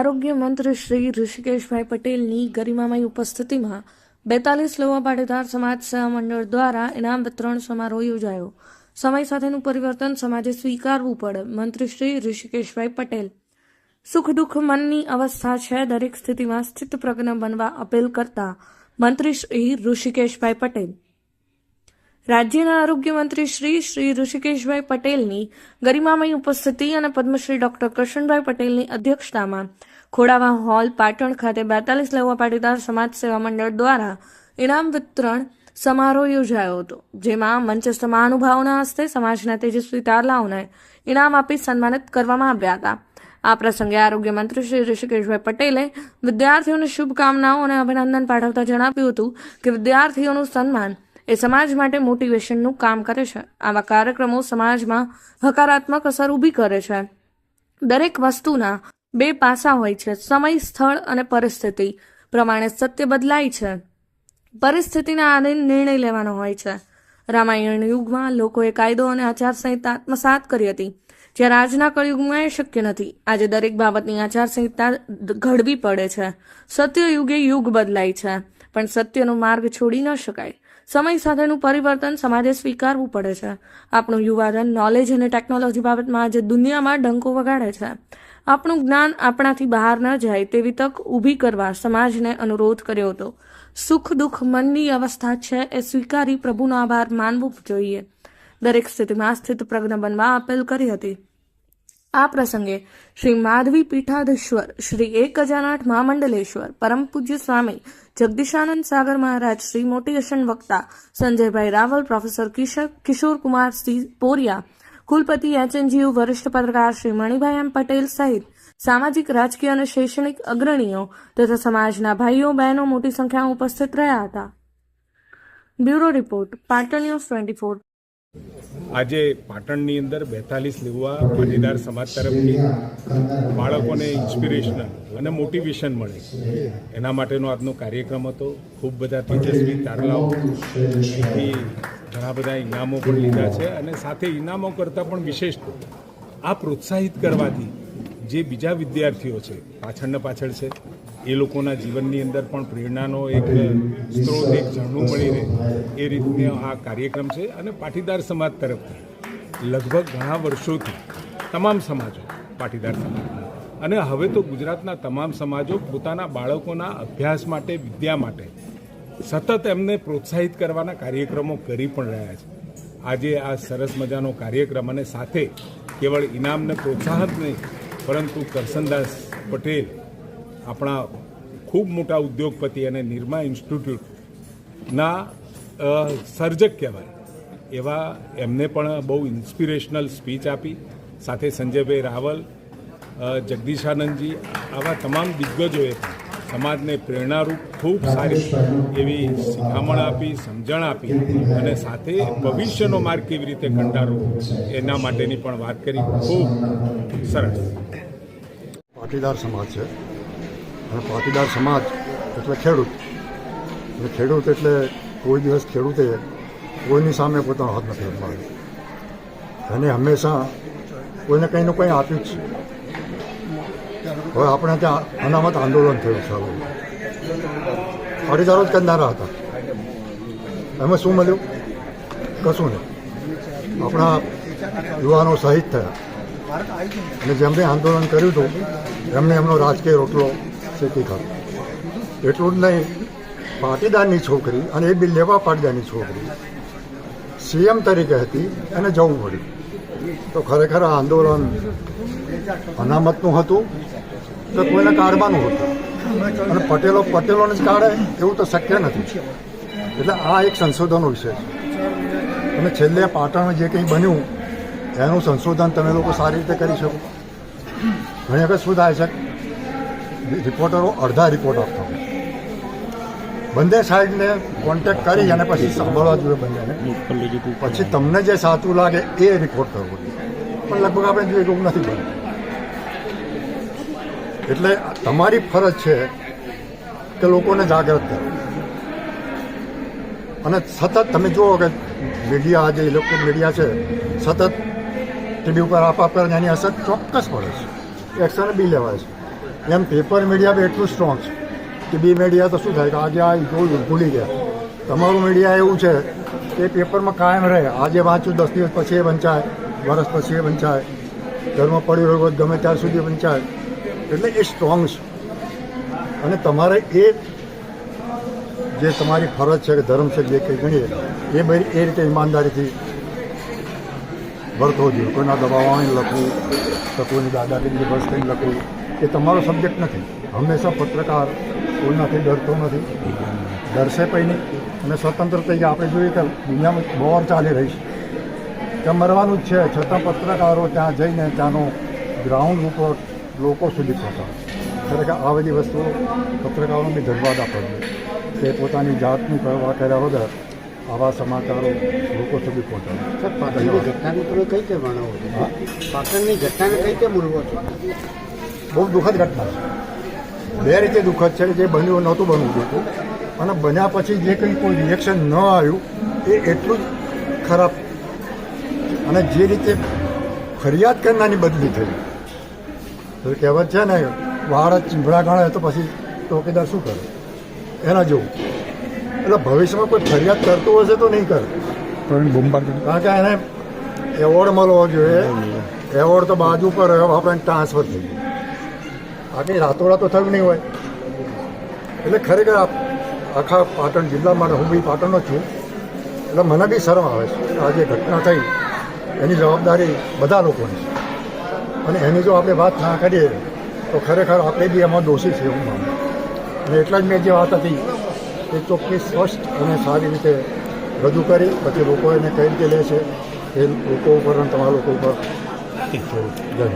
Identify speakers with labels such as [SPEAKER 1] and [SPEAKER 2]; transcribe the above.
[SPEAKER 1] આરોગ્ય મંત્રી શ્રી ઋષિકેશભાઈ પટેલની ગરિમામય ઉપસ્થિતિમાં બેતાલીસ લોવા પાટીદાર સમાજ મંડળ દ્વારા ઇનામ વિતરણ સમારોહ યોજાયો. સમય સાથેનું પરિવર્તન સમાજે સ્વીકારવું પડે, મંત્રી શ્રી ઋષિકેશભાઈ પટેલ. સુખ દુઃખ મનની અવસ્થા છે, દરેક સ્થિતિમાં સ્થિત પ્રજ્ઞ બનવા અપીલ કરતા મંત્રી શ્રી ઋષિકેશભાઈ પટેલ. રાજ્યના આરોગ્ય મંત્રી શ્રી શ્રી ઋષિકેશભાઈ પટેલની ગરિમામય ઉપસ્થિતિ અને પદ્મશ્રી ડોક્ટર કરશનભાઈ પટેલની અધ્યક્ષતામાં ખોડાવા હોલ પાટણ ખાતે બેતાલીસ લેવા પાટીદાર સમાજ સેવા મંડળ દ્વારા ઇનામ વિતરણ સમારોહ યોજાયો હતો, જેમાં મંચસ્થ મહાનુભાવોના હસ્તે સમાજના તેજસ્વી તારલાઓને ઇનામ આપી સન્માનિત કરવામાં આવ્યા હતા. આ પ્રસંગે આરોગ્ય મંત્રી શ્રી ઋષિકેશભાઈ પટેલે વિદ્યાર્થીઓને શુભકામનાઓ અને અભિનંદન પાઠવતા જણાવ્યું હતું કે વિદ્યાર્થીઓનું સન્માન એ સમાજ માટે મોટિવેશનનું કામ કરે છે. આવા કાર્યક્રમો સમાજમાં હકારાત્મક અસર ઊભી કરે છે. દરેક વસ્તુના બે પાસા હોય છે, સમય, સ્થળ અને પરિસ્થિતિ. પ્રમાણે સત્ય બદલાય છે. પરિસ્થિતિના આધીન નિર્ણય લેવાનો હોય છે. રામાયણ યુગમાં લોકોએ કાયદો અને આચારસંહિતા આત્મસાત કરી હતી. જ્યારે આજના કળયુગમાં એ શક્ય નથી. આજે દરેક બાબતની આચારસંહિતા ઘડવી પડે છે. સત્ય યુગે યુગ બદલાય છે. પણ સત્યનો માર્ગ છોડી ન શકાય. સમય સાથેનું પરિવર્તન સમાજે સ્વીકારવું પડે છે. આપણું યુવાધન નોલેજ અને ટેકનોલોજી બાબતમાં આજે દુનિયામાં ડંકો વગાડે છે. આપણું જ્ઞાન આપણાથી બહાર ન જાય તેવી તક ઊભી કરવા સમાજને અનુરોધ કર્યો હતો. સુખ દુઃખ મનની અવસ્થા છે એ સ્વીકારી પ્રભુનો આભાર માનવો જોઈએ. દરેક સ્થિતિમાં સ્થિત પ્રજ્ઞ બનવા અપીલ કરી હતી. આ પ્રસંગે શ્રી માધવી પીઠાધીશ્વર, શ્રી એક હજાર મહામંડલેશ્વર, પરમ પૂજ્ય સ્વામી જગદીશાનંદ સાગર મહારાજ, શ્રી મોટિવેશન વક્તા સંજયભાઈ રાવલ, પ્રોફેસર કિશોર કુમાર સિંહ પોરિયા કુલપતિ એચએનજીયુ વરિષ્ઠ પત્રકાર શ્રી મણિભાઈ એમ પટેલ સહિત સામાજિક, રાજકીય અને શૈક્ષણિક અગ્રણીઓ તથા સમાજના ભાઈઓ, બહેનો મોટી સંખ્યામાં ઉપસ્થિત રહ્યા હતા. Bureau report, Patan news twenty four.
[SPEAKER 2] આજે પાટણની અંદર બેતાલીસ લેવા પાટીદાર સમાજ તરફથી બાળકોને ઇન્સ્પિરેશનલ અને મોટિવેશન મળે. એના માટેનો આજનો કાર્યક્રમ હતો. ખૂબ બધા તેજસ્વી તારલાઓ. ઘણા બધા ઇનામો પણ લીધા છે અને સાથે ઇનામો કરતાં પણ વિશેષ આ પ્રોત્સાહિત કરવાથી જે બીજા વિદ્યાર્થીઓ છે, પાછળને પાછળ છે, એ લોકોના જીવનની અંદર પણ પ્રેરણાનો એક સ્ત્રોત, એક ઝરણું મળી રહે એ રીતનો આ કાર્યક્રમ છે અને પાટીદાર સમાજ તરફથી લગભગ ઘણા વર્ષોથી તમામ સમાજો પાટીદાર સમાજના અને હવે તો ગુજરાતના તમામ સમાજો પોતાના બાળકોના અભ્યાસ માટે, વિદ્યા માટે સતત એમને પ્રોત્સાહિત કરવાના કાર્યક્રમો કરી પણ રહ્યા છે. આજે આ સરસ મજાનો કાર્યક્રમ અને સાથે કેવળ ઇનામને પ્રોત્સાહન નહીં, પરંતુ કરસનદાસ પટેલ, આપણા ખૂબ મોટા ઉદ્યોગપતિ અને નિર્મા ઇન્સ્ટિટ્યૂટના સર્જક કહેવાય, એવા એમને પણ બહુ ઇન્સ્પિરેશનલ સ્પીચ આપી. સાથે સંજયભાઈ રાવલ જગદીશાનંદજી, આવા તમામ દિગ્ગજોએ પણ સમાજને પ્રેરણારૂપ ખૂબ સારી એવી શિખામણ આપી, સમજણ આપી અને સાથે ભવિષ્યનો માર્ગ કેવી રીતે કંટાળવો, એના માટેની પણ વાત કરી. ખૂબ સરસ.
[SPEAKER 3] પાટીદાર સમાજ છે. અને પાટીદાર સમાજ એટલે ખેડૂત. અને ખેડૂત એટલે કોઈ દિવસ ખેડૂતે કોઈની સામે પોતાનો હાથ નથી અપાવ્યો. એને હંમેશા કોઈને કંઈ ને કંઈ આપ્યું જ છે. હવે આપણે ત્યાં અનામત આંદોલન થયું છે પાટીદારો જ કરનારા હતા. એમાં શું મળ્યું? કશું નહીં. આપણા યુવાનો શહીદ થયા. અને જેમણે આંદોલન કર્યું હતું, એમને એમનો રાજકીય રોટલો શેકી ખાધો. એટલું જ નહીં, પાટીદારની છોકરી અને એ બી લેવા પાટીદારની છોકરી સીએમ તરીકે હતી, એને જવું પડ્યું. તો ખરેખર આ આંદોલન અનામતનું હતું તો કોઈને કાઢવાનું હતું. અને પટેલો પટેલોને જ કાઢે, એવું તો શક્ય નથી. એટલે આ એક સંશોધનનો વિષય છે. અને છેલ્લે પાટણમાં જે કંઈ બન્યું, એનું સંશોધન તમે લોકો સારી રીતે કરી શકો. ઘણી વખત શું થાય છે, રિપોર્ટરો અડધા રિપોર્ટર થાય બંને સાઈડને કોન્ટેક્ટ કરી અને પછી સાંભળવા જોઈએ બંનેને. પછી તમને જે સાચું લાગે એ રિપોર્ટ કરવો પણ લગભગ આપણે જોઈએ એવું નથી બનતું. એટલે તમારી ફરજ છે કે લોકોને જાગૃત કરો. અને સતત તમે જુઓ કે મીડિયા આજે ઇલેક્ટ્રિક મીડિયા છે, સતત ટીવી ઉપર આપ આપ એની અસર ચોક્કસ પડે છે. એક્શન બી લેવાય છે. એમ પેપર મીડિયા બી એટલું સ્ટ્રોંગ છે બી મીડિયા તો શું થાય કે આજે આ જોયું, ભૂલી ગયા. તમારું મીડિયા એવું છે કે પેપરમાં કાયમ રહે. આજે વાંચ્યું, દસ દિવસ પછી એ વંચાય, વર્ષ પછી એ વંચાય. ઘરમાં પડ્યું હોય ગમે ત્યાર સુધી વંચાય. એટલે એ સ્ટ્રોંગ છે. અને તમારે એ જે તમારી ફરજ છે કે ધર્મ છે જે કંઈ ગણીએ, એ બધી એ રીતે ઈમાનદારીથી વર્તવો જોઈએ. કોઈના દબાવવાની લખવું તો કોઈની દાદાગીરી બસ કંઈ લખવું, એ તમારો સબ્જેક્ટ નથી. હંમેશા પત્રકાર, કોઈનાથી ડરતો નથી. ડરશે કંઈ નહીં. અને સ્વતંત્ર થઈ આપણે જોઈએ કે દુનિયામાં બોર ચાલી રહી છે. ત્યાં મરવાનું જ છે. છતાં પત્રકારો ત્યાં જઈને ત્યાંનો ગ્રાઉન્ડ ઉપર લોકો સુધી પહોંચાડે ખરેખર આ બધી વસ્તુઓ પત્રકારોને બી ધન્યવાદ આપવો જોઈએ કે પોતાની જાતનું પરવા કર્યા વગર આવા સમાચારો લોકો સુધી પહોંચાડે
[SPEAKER 4] સર પાટણની ઘટનાને તમે કઈ રીતે વર્ણવો છો? પાટણની ઘટનાને કઈ રીતે મૂલવો છો?
[SPEAKER 3] બહુ દુઃખદ ઘટના છે. બે રીતે દુઃખદ છે કે જે બન્યું નહોતું બનવું જોતું અને બન્યા પછી જે કંઈ કોઈ રિએક્શન ન આવ્યું એ એટલું જ ખરાબ. અને જે રીતે ફરિયાદ કરનારની બદલી થઈ. તો કહેવત છે ને વાળ જ ચીંભડા ગણે તો પછી ચોકીદાર શું કરે? એના જેવું. એટલે ભવિષ્યમાં કોઈ ફરિયાદ કરતું હશે તો નહીં કરે. કારણ કે એને એવોર્ડ મળવો જોઈએ. એવોર્ડ તો બાજુ પર આપણે ટ્રાન્સફર થઈ ગયું. બાકી રાતોડા તો થયું નહીં હોય. એટલે ખરેખર આખા પાટણ જિલ્લા માટે હું બી પાટણનો છું. એટલે મને બી શરમ આવે છે આ જે ઘટના થઈ. એની જવાબદારી બધા લોકોની છે. અને એની જો આપણે વાત ના કરીએ, તો ખરેખર આપણે બી એમાં દોષી છે એવું માનું. અને એટલા જ મેં જે વાત હતી, એ ચોખ્ખી, સ્પષ્ટ અને સારી રીતે રજૂ કરી. પછી લોકો એને કઈ રીતે લે છે, એ લોકો ઉપર અને તમારા લોકો ઉપર જય